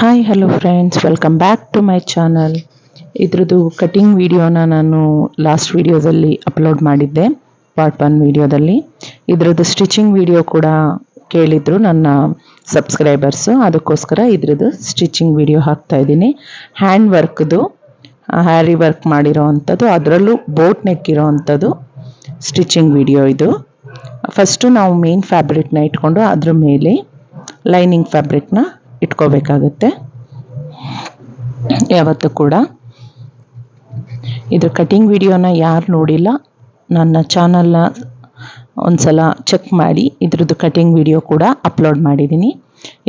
Hi hello friends welcome back to my channel ಇದ್ರದ್ದು cutting ವಿಡಿಯೋನ ನಾನು ಲಾಸ್ಟ್ ವಿಡಿಯೋದಲ್ಲಿ ಅಪ್ಲೋಡ್ ಮಾಡಿದ್ದೆ ಪಾರ್ಟ್ ಒನ್ ವಿಡಿಯೋದಲ್ಲಿ ಇದ್ರದ್ದು ಸ್ಟಿಚಿಂಗ್ ವಿಡಿಯೋ ಕೂಡ ಕೇಳಿದ್ರು ನನ್ನ ಸಬ್ಸ್ಕ್ರೈಬರ್ಸು ಅದಕ್ಕೋಸ್ಕರ ಇದ್ರದ್ದು ಸ್ಟಿಚಿಂಗ್ ವಿಡಿಯೋ ಹಾಕ್ತಾ ಇದ್ದೀನಿ. ಹ್ಯಾಂಡ್ ವರ್ಕ್ದು ಹ್ಯಾರಿ ವರ್ಕ್ ಮಾಡಿರೋ ಅಂಥದ್ದು, ಅದರಲ್ಲೂ ಬೋಟ್ ನೆಕ್ ಇರೋ ಅಂಥದ್ದು ಸ್ಟಿಚಿಂಗ್ ವಿಡಿಯೋ ಇದು. ಫಸ್ಟು ನಾವು ಮೇನ್ ಫ್ಯಾಬ್ರಿಕ್ನ ಇಟ್ಕೊಂಡು ಅದ್ರ ಮೇಲೆ ಲೈನಿಂಗ್ ಫ್ಯಾಬ್ರಿಕ್ನ ಇಟ್ಕೋಬೇಕಾಗುತ್ತೆ. ಯಾವತ್ತೂ ಕೂಡ. ಇದು ಕಟಿಂಗ್ ವಿಡಿಯೋನ ಯಾರು ನೋಡಿಲ್ಲ, ನನ್ನ ಚಾನಲ್ನ ಒಂದ್ಸಲ ಚೆಕ್ ಮಾಡಿ, ಇದ್ರದ್ದು ಕಟಿಂಗ್ ವಿಡಿಯೋ ಕೂಡ ಅಪ್ಲೋಡ್ ಮಾಡಿದ್ದೀನಿ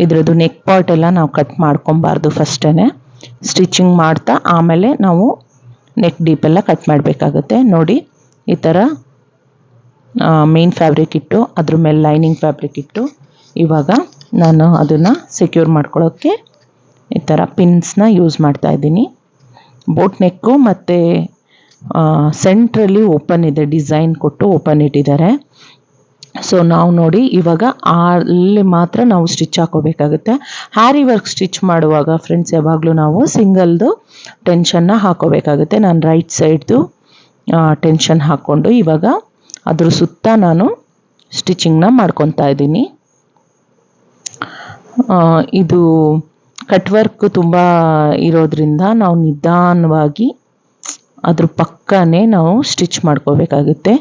ಇದ್ರದ್ದು ನೆಕ್ ಪಾರ್ಟ್ ಎಲ್ಲ ನಾವು ಕಟ್ ಮಾಡ್ಕೊಬಾರ್ದು ಫಸ್ಟೇ ಸ್ಟಿಚಿಂಗ್ ಮಾಡ್ತಾ ಆಮೇಲೆ ನಾವು ನೆಕ್ ಡೀಪೆಲ್ಲ ಕಟ್ ಮಾಡಬೇಕಾಗುತ್ತೆ. ನೋಡಿ, ಈ ಥರ ಮೇನ್ ಫ್ಯಾಬ್ರಿಕ್ ಇಟ್ಟು, ಅದ್ರ ಮೇಲೆ ಲೈನಿಂಗ್ ಫ್ಯಾಬ್ರಿಕ್ ಇಟ್ಟು, ಇವಾಗ ನಾನು ಅದನ್ನು ಸೆಕ್ಯೂರ್ ಮಾಡ್ಕೊಳ್ಳೋಕ್ಕೆ ಈ ಥರ ಪಿನ್ಸ್ನ ಯೂಸ್ ಮಾಡ್ತಾ ಇದ್ದೀನಿ. ಬೋಟ್ ನೆಕ್ಕು ಮತ್ತು ಸೆಂಟ್ರಲ್ಲಿ ಓಪನ್ ಇದೆ ಡಿಸೈನ್ ಕೊಟ್ಟು ಓಪನ್ ಇಟ್ಟಿದ್ದಾರೆ. ಸೊ ನಾವು ನೋಡಿ ಇವಾಗ ಅಲ್ಲಿ ಮಾತ್ರ ನಾವು ಸ್ಟಿಚ್ ಹಾಕೋಬೇಕಾಗುತ್ತೆ. ಹ್ಯಾರಿ ವರ್ಕ್ ಸ್ಟಿಚ್ ಮಾಡುವಾಗ ಫ್ರೆಂಡ್ಸ್ ಯಾವಾಗಲೂ ನಾವು ಸಿಂಗಲ್ದು ಟೆನ್ಷನ್ನ ಹಾಕೋಬೇಕಾಗುತ್ತೆ. ನಾನು ರೈಟ್ ಸೈಡ್ದು ಟೆನ್ಷನ್ ಹಾಕ್ಕೊಂಡು ಇವಾಗ ಅದ್ರ ಸುತ್ತ ನಾನು ಸ್ಟಿಚಿಂಗ್ನ ಮಾಡ್ಕೊತಾ ಇದ್ದೀನಿ. ಇದು ಕಟ್ ವರ್ಕ್ ತುಂಬ ಇರೋದ್ರಿಂದ ನಾವು ನಿಧಾನವಾಗಿ ಅದ್ರ ಪಕ್ಕನೇ ನಾವು ಸ್ಟಿಚ್ ಮಾಡ್ಕೋಬೇಕಾಗುತ್ತೆ.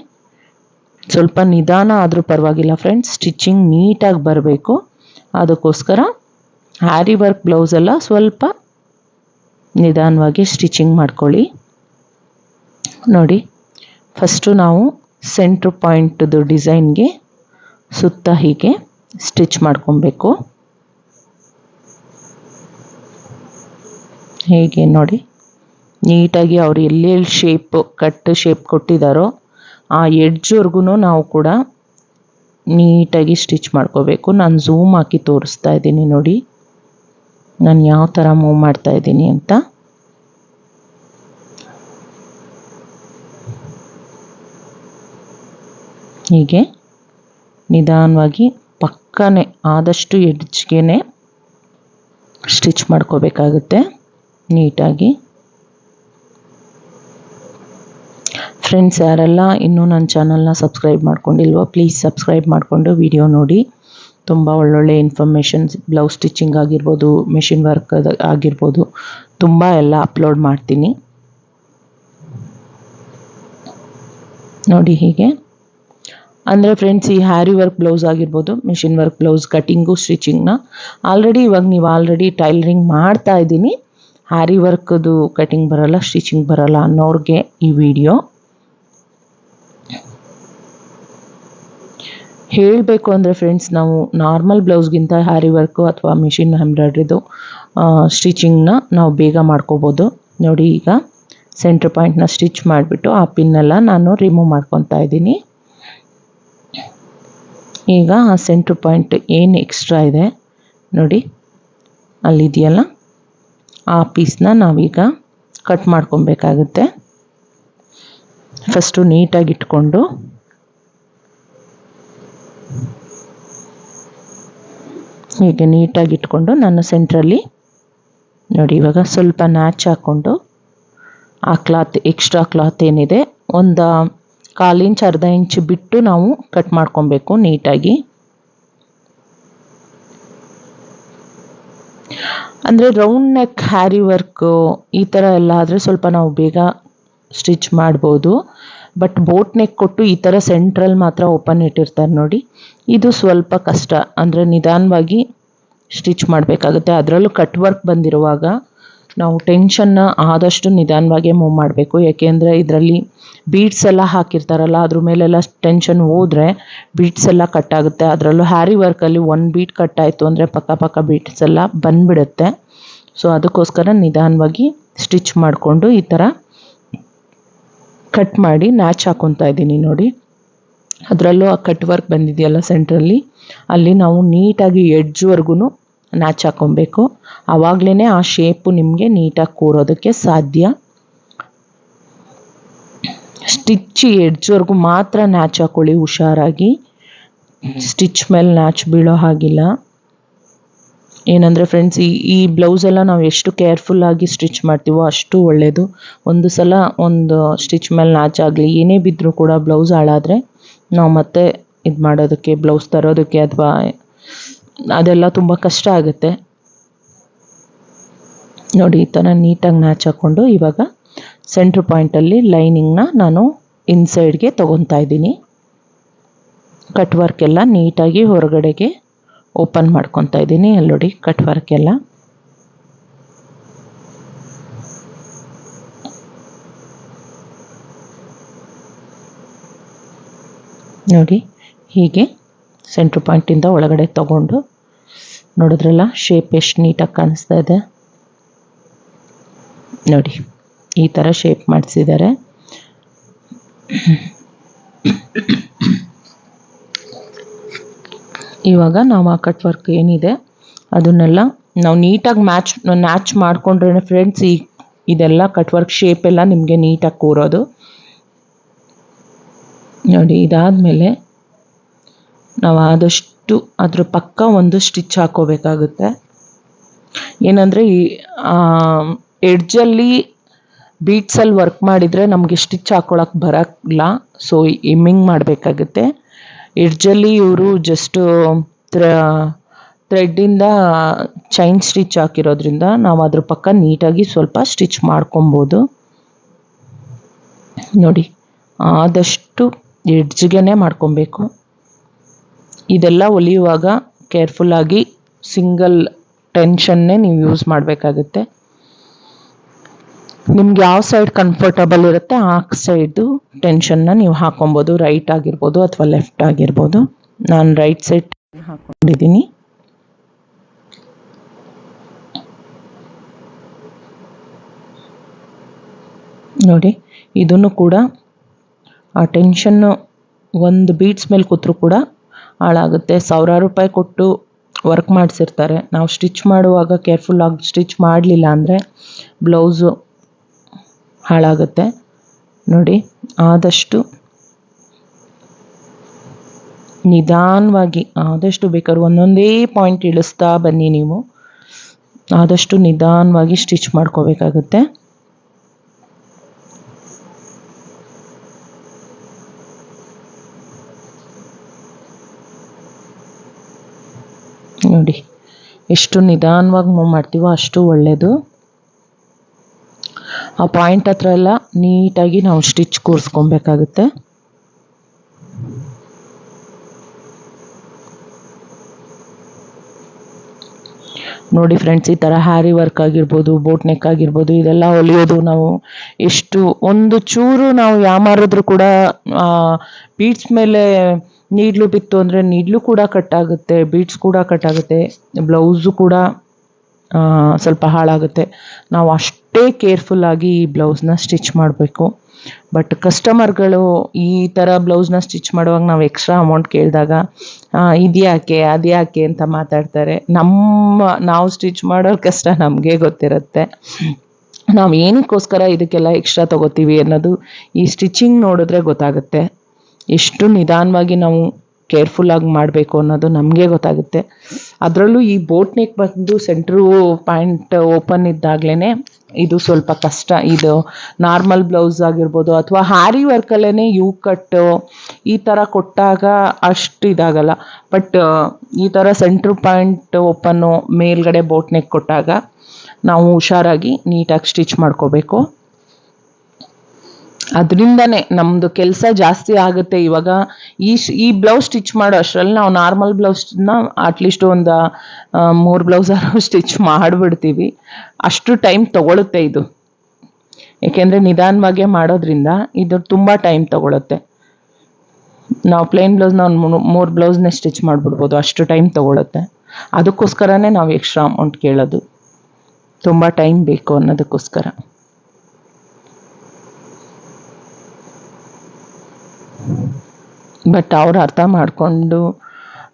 ಸ್ವಲ್ಪ ನಿಧಾನ ಆದರೂ ಪರವಾಗಿಲ್ಲ ಫ್ರೆಂಡ್ಸ್ ಸ್ಟಿಚಿಂಗ್ ನೀಟಾಗಿ ಬರಬೇಕು. ಅದಕ್ಕೋಸ್ಕರ ಹ್ಯಾರಿ ವರ್ಕ್ ಬ್ಲೌಸೆಲ್ಲ ಸ್ವಲ್ಪ ನಿಧಾನವಾಗಿ ಸ್ಟಿಚಿಂಗ್ ಮಾಡ್ಕೊಳ್ಳಿ. ನೋಡಿ ಫಸ್ಟು ನಾವು ಸೆಂಟ್ರ್ ಪಾಯಿಂಟ್ದು ಡಿಸೈನ್ಗೆ ಸುತ್ತ ಹೀಗೆ ಸ್ಟಿಚ್ ಮಾಡ್ಕೊಬೇಕು. ಹೇಗೆ ನೋಡಿ? ನೀಟಾಗಿ ಅವ್ರು ಎಲ್ಲೆಲ್ಲಿ ಶೇಪ್ ಕಟ್ ಶೇಪ್ ಕೊಟ್ಟಿದ್ದಾರೋ ಆ ಎಡ್ಜ್ವರೆಗೂ ನಾವು ಕೂಡ ನೀಟಾಗಿ ಸ್ಟಿಚ್ ಮಾಡ್ಕೋಬೇಕು. ನಾನು ಝೂಮ್ ಹಾಕಿ ತೋರಿಸ್ತಾ ಇದ್ದೀನಿ ನೋಡಿ. ನಾನು ಯಾವ ಥರ ಮೂವ್ ಮಾಡ್ತಾ ಇದ್ದೀನಿ ಅಂತ. ಹೀಗೆ ನಿಧಾನವಾಗಿ ಪಕ್ಕನೇ ಆದಷ್ಟು ಎಡ್ಜ್ಗೆ ಸ್ಟಿಚ್ ಮಾಡ್ಕೋಬೇಕಾಗುತ್ತೆ. ನೀಟಾಗಿ. ಫ್ರೆಂಡ್ಸ್ ಯಾರೆಲ್ಲ ಇನ್ನೂ ನನ್ನ ಚಾನಲ್ನ ಸಬ್ಸ್ಕ್ರೈಬ್ ಮಾಡ್ಕೊಂಡಿಲ್ವೋ ಪ್ಲೀಸ್ ಸಬ್ಸ್ಕ್ರೈಬ್ ಮಾಡಿಕೊಂಡು ವಿಡಿಯೋ ನೋಡಿ. ತುಂಬ ಒಳ್ಳೊಳ್ಳೆ ಇನ್ಫಾರ್ಮೇಷನ್ಸ್ ಬ್ಲೌಸ್ ಸ್ಟಿಚಿಂಗ್ ಆಗಿರ್ಬೋದು ಮಿಷಿನ್ ವರ್ಕ್ ಆಗಿರ್ಬೋದು, ತುಂಬ ಎಲ್ಲ ಅಪ್ಲೋಡ್ ಮಾಡ್ತೀನಿ. ನೋಡಿ ಹೀಗೆ. ಅಂದರೆ ಫ್ರೆಂಡ್ಸ್ ಈ ಹ್ಯಾರಿ ವರ್ಕ್ ಬ್ಲೌಸ್ ಆಗಿರ್ಬೋದು ಮಿಷಿನ್ ವರ್ಕ್ ಬ್ಲೌಸ್ ಕಟಿಂಗು ಸ್ಟಿಚಿಂಗ್ನ ಆಲ್ರೆಡಿ ಇವಾಗ ನೀವು ಆಲ್ರೆಡಿ ಟೈಲರಿಂಗ್ ಮಾಡ್ತಾ ಇದ್ದೀನಿ. ಹ್ಯಾರಿ ವರ್ಕದು ಕಟಿಂಗ್ ಬರಲ್ಲ ಸ್ಟಿಚಿಂಗ್ ಬರಲ್ಲ ಅನ್ನೋರಿಗೆ ಈ ವಿಡಿಯೋ ಹೇಳಬೇಕು ಅಂದರೆ ಫ್ರೆಂಡ್ಸ್ ನಾವು ನಾರ್ಮಲ್ ಬ್ಲೌಸ್ಗಿಂತ ಹ್ಯಾರಿ ವರ್ಕು ಅಥವಾ ಮಿಷಿನ್ ಎಂಬ್ರಾಯ್ಡ್ರಿದು ಸ್ಟಿಚಿಂಗ್ನ ನಾವು ಬೇಗ ಮಾಡ್ಕೋಬೋದು. ನೋಡಿ ಈಗ ಸೆಂಟ್ರ್ ಪಾಯಿಂಟ್ನ ಸ್ಟಿಚ್ ಮಾಡಿಬಿಟ್ಟು ಆ ಪಿನ್ನೆಲ್ಲ ನಾನು ರಿಮೂವ್ ಮಾಡ್ಕೊತಾ ಇದ್ದೀನಿ. ಈಗ ಆ ಸೆಂಟ್ರ್ ಪಾಯಿಂಟ್ ಏನು ಎಕ್ಸ್ಟ್ರಾ ಇದೆ, ನೋಡಿ, ಅಲ್ಲಿದೆಯಲ್ಲ? ಆ ಪೀಸ್ನ ನಾವೀಗ ಕಟ್ ಮಾಡ್ಕೊಬೇಕಾಗುತ್ತೆ. ಫಸ್ಟು ನೀಟಾಗಿ ಇಟ್ಕೊಂಡು ಹೀಗೆ ನೀಟಾಗಿ ಇಟ್ಕೊಂಡು ನಾನು ಸೆಂಟ್ರಲ್ಲಿ ನೋಡಿ ಇವಾಗ ಸ್ವಲ್ಪ ನ್ಯಾಚ್ ಹಾಕ್ಕೊಂಡು ಆ ಕ್ಲಾತ್ ಎಕ್ಸ್ಟ್ರಾ ಕ್ಲಾತ್ ಏನಿದೆ ಒಂದು ಕಾಲು ಇಂಚ್ ಅರ್ಧ ಇಂಚ್ ಬಿಟ್ಟು ನಾವು ಕಟ್ ಮಾಡ್ಕೊಬೇಕು ನೀಟಾಗಿ ಅಂದರೆ ರೌಂಡ್ ನೆಕ್ ಹ್ಯಾರಿ ವರ್ಕು ಈ ಥರ ಎಲ್ಲ ಆದರೆ ಸ್ವಲ್ಪ ನಾವು ಬೇಗ ಸ್ಟಿಚ್ ಮಾಡ್ಬೋದು. ಬಟ್ ಬೋಟ್ ನೆಕ್ ಕೊಟ್ಟು ಈ ಥರ ಸೆಂಟ್ರಲ್ ಮಾತ್ರ ಓಪನ್ ಇಟ್ಟಿರ್ತಾರೆ ನೋಡಿ. ಇದು ಸ್ವಲ್ಪ ಕಷ್ಟ. ಅಂದರೆ ನಿಧಾನವಾಗಿ ಸ್ಟಿಚ್ ಮಾಡಬೇಕಾಗುತ್ತೆ. ಅದರಲ್ಲೂ ಕಟ್ ವರ್ಕ್ ಬಂದಿರುವಾಗ ನಾವು ಟೆನ್ಷನ್ನ ಆದಷ್ಟು ನಿಧಾನವಾಗೇ ಮೂವ್ ಮಾಡಬೇಕು. ಯಾಕೆಂದರೆ ಇದರಲ್ಲಿ ಬೀಡ್ಸ್ ಎಲ್ಲ ಹಾಕಿರ್ತಾರಲ್ಲ, ಅದ್ರ ಮೇಲೆಲ್ಲ ಟೆನ್ಷನ್ ಹೋದರೆ ಬೀಡ್ಸ್ ಎಲ್ಲ ಕಟ್ ಆಗುತ್ತೆ. ಅದರಲ್ಲೂ ಹ್ಯಾರಿ ವರ್ಕಲ್ಲಿ ಒನ್ ಬೀಟ್ ಕಟ್ ಆಯಿತು ಅಂದರೆ ಪಕ್ಕ ಪಕ್ಕ ಬೀಟ್ಸ್ ಎಲ್ಲ ಬಂದ್ಬಿಡುತ್ತೆ. ಸೊ ಅದಕ್ಕೋಸ್ಕರ ನಿಧಾನವಾಗಿ ಸ್ಟಿಚ್ ಮಾಡಿಕೊಂಡು ಈ ಥರ ಕಟ್ ಮಾಡಿ ನ್ಯಾಚ್ ಹಾಕೊತಾ ಇದ್ದೀನಿ ನೋಡಿ. ಅದರಲ್ಲೂ ಆ ಕಟ್ ವರ್ಕ್ ಬಂದಿದೆಯಲ್ಲ ಸೆಂಟ್ರಲ್ಲಿ ಅಲ್ಲಿ. ನಾವು ನೀಟಾಗಿ ಎಡ್ಜ್ವರೆಗೂ ನ್ಯಾಚ್ ಹಾಕೊಬೇಕು. ಆವಾಗಲೇ ಆ ಶೇಪು ನಿಮಗೆ ನೀಟಾಗಿ ಕೂರೋದಕ್ಕೆ ಸಾಧ್ಯ. ಸ್ಟಿಚ್ ಎಡ್ಜ್ವರೆಗೂ ಮಾತ್ರ ನ್ಯಾಚ್ ಹಾಕೊಳ್ಳಿ ಹುಷಾರಾಗಿ. ಸ್ಟಿಚ್ ಮೇಲೆ ನ್ಯಾಚ್ ಬೀಳೋ ಹಾಗಿಲ್ಲ. ಏನಂದರೆ ಫ್ರೆಂಡ್ಸ್ ಈ ಈ ಬ್ಲೌಸೆಲ್ಲ ನಾವು ಎಷ್ಟು ಕೇರ್ಫುಲ್ಲಾಗಿ ಸ್ಟಿಚ್ ಮಾಡ್ತೀವೋ ಅಷ್ಟು ಒಳ್ಳೆಯದು ಒಂದು ಸಲ ಒಂದು ಸ್ಟಿಚ್ ಮೇಲೆ ನಾಚಾಗಲಿ ಏನೇ ಬಿದ್ದರೂ ಕೂಡ ಬ್ಲೌಸ್ ಹಾಳಾದರೆ ನಾವು ಮತ್ತೆ ಇದು ಮಾಡೋದಕ್ಕೆ ಬ್ಲೌಸ್ ತರೋದಕ್ಕೆ ಅಥವಾ ಅದೆಲ್ಲ ತುಂಬ ಕಷ್ಟ ಆಗುತ್ತೆ. ನೋಡಿ, ಈ ಥರ ನೀಟಾಗಿ ಮ್ಯಾಚ್ ಹಾಕ್ಕೊಂಡು ಇವಾಗ ಸೆಂಟ್ರ್ ಪಾಯಿಂಟಲ್ಲಿ ಲೈನಿಂಗ್ನ ನಾನು ಇನ್ಸೈಡ್ಗೆ ತೊಗೊತಾ ಇದ್ದೀನಿ. ಕಟ್ ವರ್ಕ್ ಎಲ್ಲ ನೀಟಾಗಿ ಹೊರಗಡೆಗೆ ಓಪನ್ ಮಾಡ್ಕೊತಾ ಇದ್ದೀನಿ. ಅಲ್ಲಿ ನೋಡಿ ಕಟ್ ವರ್ಕ್ ಎಲ್ಲ. ನೋಡಿ, ಹೀಗೆ ಸೆಂಟ್ರ್ ಪಾಯಿಂಟಿಂದ ಒಳಗಡೆ ತಗೊಂಡು ನೋಡಿದ್ರಲ್ಲ ಶೇಪ್ ಎಷ್ಟು ನೀಟಾಗಿ ಕಾಣಿಸ್ತಾ ಇದೆ. ನೋಡಿ, ಈ ಥರ ಶೇಪ್ ಮಾಡಿಸಿದ್ದಾರೆ ಇವಾಗ ನಾವು ಆ ಕಟ್ ವರ್ಕ್ ಏನಿದೆ, ಅದನ್ನೆಲ್ಲ ನಾವು ನೀಟಾಗಿ ಮ್ಯಾಚ್ ಮ್ಯಾಚ್ ಮಾಡಿಕೊಂಡ್ರೆ ಫ್ರೆಂಡ್ಸ್ ಈ ಇದೆಲ್ಲ ಕಟ್ ವರ್ಕ್ ಶೇಪ್ ಎಲ್ಲ ನಿಮಗೆ ನೀಟಾಗಿ ಕೂರೋದು. ನೋಡಿ, ಇದಾದಮೇಲೆ ನಾವು ಆದಷ್ಟು ಅದ್ರ ಪಕ್ಕ ಒಂದು ಸ್ಟಿಚ್ ಹಾಕೋಬೇಕಾಗುತ್ತೆ. ಏನಂದರೆ ಈ ಎಡ್ಜಲ್ಲಿ ಬೀಟ್ಸಲ್ಲಿ ವರ್ಕ್ ಮಾಡಿದರೆ ನಮಗೆ ಸ್ಟಿಚ್ ಹಾಕೊಳಕ್ಕೆ ಬರಲ್ಲ. ಸೊ ಇಮ್ಮಿಂಗ್ ಮಾಡಬೇಕಾಗುತ್ತೆ. ಎಡ್ಜಲ್ಲಿ ಇವರು ಜಸ್ಟು ಥ್ರೆಡ್ಡಿಂದ ಚೈನ್ ಸ್ಟಿಚ್ ಹಾಕಿರೋದ್ರಿಂದ ನಾವು ಅದ್ರ ಪಕ್ಕ ನೀಟಾಗಿ ಸ್ವಲ್ಪ ಸ್ಟಿಚ್ ಮಾಡ್ಕೊಬೋದು. ನೋಡಿ, ಆದಷ್ಟು ಎಡ್ಜ್ಗೆ ಮಾಡ್ಕೊಬೇಕು. ಇದೆಲ್ಲ ಹೊಲಿಯುವಾಗ ಕೇರ್ಫುಲ್ಲಾಗಿ ಸಿಂಗಲ್ ಟೆನ್ಷನ್ನೇ ನೀವು ಯೂಸ್ ಮಾಡಬೇಕಾಗುತ್ತೆ. ನಿಮ್ಗೆ ಯಾವ ಸೈಡ್ ಕಂಫರ್ಟಬಲ್ ಇರುತ್ತೆ ಆ ಸೈಡು ಟೆನ್ಷನ್ನ ನೀವು ಹಾಕೊಬೋದು. ರೈಟ್ ಆಗಿರ್ಬೋದು ಅಥವಾ ಲೆಫ್ಟ್ ಆಗಿರ್ಬೋದು. ನಾನು ರೈಟ್ ಸೈಡ್ ಹಾಕೊಂಡಿದ್ದೀನಿ. ನೋಡಿ, ಇದನ್ನು ಕೂಡ ಆ ಟೆನ್ಷನ್ನು ಒಂದು ಬೀಟ್ಸ್ ಮೇಲೆ ಕೂತ್ರೂ ಕೂಡ ಹಾಳಾಗುತ್ತೆ. ಸಾವಿರಾರು ರೂಪಾಯಿ ಕೊಟ್ಟು ವರ್ಕ್ ಮಾಡಿಸಿರ್ತಾರೆ. ನಾವು ಸ್ಟಿಚ್ ಮಾಡುವಾಗ ಕೇರ್ಫುಲ್ಲಾಗಿ ಸ್ಟಿಚ್ ಮಾಡಲಿಲ್ಲ ಅಂದರೆ ಬ್ಲೌಸು ಹಾಳಾಗುತ್ತೆ. ನೋಡಿ, ಆದಷ್ಟು ನಿಧಾನವಾಗಿ, ಆದಷ್ಟು ಬೇಕಾದ್ರೆ ಒಂದೊಂದೇ ಪಾಯಿಂಟ್ ಇಳಿಸ್ತಾ ಬನ್ನಿ ನೀವು. ಆದಷ್ಟು ನಿಧಾನವಾಗಿ ಸ್ಟಿಚ್ ಮಾಡ್ಕೋಬೇಕಾಗುತ್ತೆ ನೋಡಿ ಎಷ್ಟು ನಿಧಾನವಾಗಿ ಮೂವ್ ಮಾಡ್ತೀವೋ ಅಷ್ಟು ಒಳ್ಳೆಯದು ಆ ಪಾಯಿಂಟ್ ಹತ್ರ ಎಲ್ಲ ನೀಟಾಗಿ ನಾವು ಸ್ಟಿಚ್ ಕೂರಿಸ್ಕೊಬೇಕಾಗುತ್ತೆ. ನೋಡಿ ಫ್ರೆಂಡ್ಸ್ ಈ ಥರ ಹ್ಯಾರಿ ವರ್ಕ್ ಆಗಿರ್ಬೋದು ಬೋಟ್ ನೆಕ್ ಆಗಿರ್ಬೋದು, ಇದೆಲ್ಲ ಹೊಲಿಯೋದು ನಾವು ಎಷ್ಟು ಒಂದು ಚೂರು ನಾವು ಯಾಮಾರಿದ್ರು ಕೂಡ ಬೀಟ್ಸ್ ಮೇಲೆ ನೀಡ್ಲು ಬಿತ್ತು ಅಂದರೆ ನೀಡ್ಲು ಕೂಡ ಕಟ್ಟಾಗುತ್ತೆ ಬೀಟ್ಸ್ ಕೂಡ ಕಟ್ಟಾಗುತ್ತೆ ಬ್ಲೌಸು ಕೂಡ ಸ್ವಲ್ಪ ಹಾಳಾಗುತ್ತೆ. ನಾವು ಅಷ್ಟೇ ಕೇರ್ಫುಲ್ಲಾಗಿ ಈ ಬ್ಲೌಸ್ನ ಸ್ಟಿಚ್ ಮಾಡಬೇಕು. ಬಟ್ ಕಸ್ಟಮರ್ಗಳು ಈ ಥರ ಬ್ಲೌಸ್ನ ಸ್ಟಿಚ್ ಮಾಡುವಾಗ ನಾವು ಎಕ್ಸ್ಟ್ರಾ ಅಮೌಂಟ್ ಕೇಳಿದಾಗ ಇದ್ಯಾಕೆ ಅದ್ಯಾಕೆ ಅಂತ ಮಾತಾಡ್ತಾರೆ. ನಮ್ಮ, ನಾವು ಸ್ಟಿಚ್ ಮಾಡೋ ಕಷ್ಟ ನಮಗೆ ಗೊತ್ತಿರುತ್ತೆ. ನಾವು ಏನಕ್ಕೋಸ್ಕರ ಇದಕ್ಕೆಲ್ಲ ಎಕ್ಸ್ಟ್ರಾ ತೊಗೋತೀವಿ ಅನ್ನೋದು ಈ ಸ್ಟಿಚಿಂಗ್ ನೋಡಿದ್ರೆ ಗೊತ್ತಾಗುತ್ತೆ. ಎಷ್ಟು ನಿಧಾನವಾಗಿ ನಾವು ಕೇರ್ಫುಲ್ಲಾಗಿ ಮಾಡಬೇಕು ಅನ್ನೋದು ನಮಗೆ ಗೊತ್ತಾಗುತ್ತೆ. ಅದರಲ್ಲೂ ಈ ಬೋಟ್ ನೆಕ್ ಬಂದು ಸೆಂಟ್ರು ಪ್ಯಾಂಟ್ ಓಪನ್ ಇದ್ದಾಗಲೇ ಇದು ಸ್ವಲ್ಪ ಕಷ್ಟ. ಇದು ನಾರ್ಮಲ್ ಬ್ಲೌಸ್ ಆಗಿರ್ಬೋದು ಅಥವಾ ಹ್ಯಾರಿ ವರ್ಕಲ್ಲೇ ಯು ಕಟ್ಟು ಈ ಥರ ಕೊಟ್ಟಾಗ ಅಷ್ಟು ಇದಾಗಲ್ಲ. ಬಟ್ ಈ ಥರ ಸೆಂಟ್ರ್ ಪಾಯಿಂಟ್ ಓಪನ್ನು ಮೇಲ್ಗಡೆ ಬೋಟ್ ನೆಕ್ ಕೊಟ್ಟಾಗ ನಾವು ಹುಷಾರಾಗಿ ನೀಟಾಗಿ ಸ್ಟಿಚ್ ಮಾಡ್ಕೋಬೇಕು. ಅದರಿಂದನೇ ನಮ್ಮದು ಕೆಲಸ ಜಾಸ್ತಿ ಆಗುತ್ತೆ ಇವಾಗ. ಈ ಈ ಬ್ಲೌಸ್ ಸ್ಟಿಚ್ ಮಾಡೋ ಅಷ್ಟರಲ್ಲಿ ನಾವು ನಾರ್ಮಲ್ ಬ್ಲೌಸ್ನ ಅಟ್ಲೀಸ್ಟ್ ಒಂದು ಮೂರು ಬ್ಲೌಸಾರು ಸ್ಟಿಚ್ ಮಾಡಿಬಿಡ್ತೀವಿ. ಅಷ್ಟು ಟೈಮ್ ತೊಗೊಳುತ್ತೆ ಇದು. ಏಕೆಂದರೆ ನಿಧಾನವಾಗೇ ಮಾಡೋದ್ರಿಂದ ಇದು ತುಂಬ ಟೈಮ್ ತೊಗೊಳುತ್ತೆ. ನಾವು ಪ್ಲೇನ್ ಬ್ಲೌಸ್ನ ಒಂದು ಮೂರು ಬ್ಲೌಸ್ನೇ ಸ್ಟಿಚ್ ಮಾಡಿಬಿಡ್ಬೋದು, ಅಷ್ಟು ಟೈಮ್ ತೊಗೊಳುತ್ತೆ. ಅದಕ್ಕೋಸ್ಕರನೇ ನಾವು ಎಕ್ಸ್ಟ್ರಾ ಅಮೌಂಟ್ ಕೇಳೋದು. ತುಂಬ ಟೈಮ್ ಬೇಕು ಅನ್ನೋದಕ್ಕೋಸ್ಕರ. ಬಟ್ ಅವ್ರು ಅರ್ಥ ಮಾಡಿಕೊಂಡು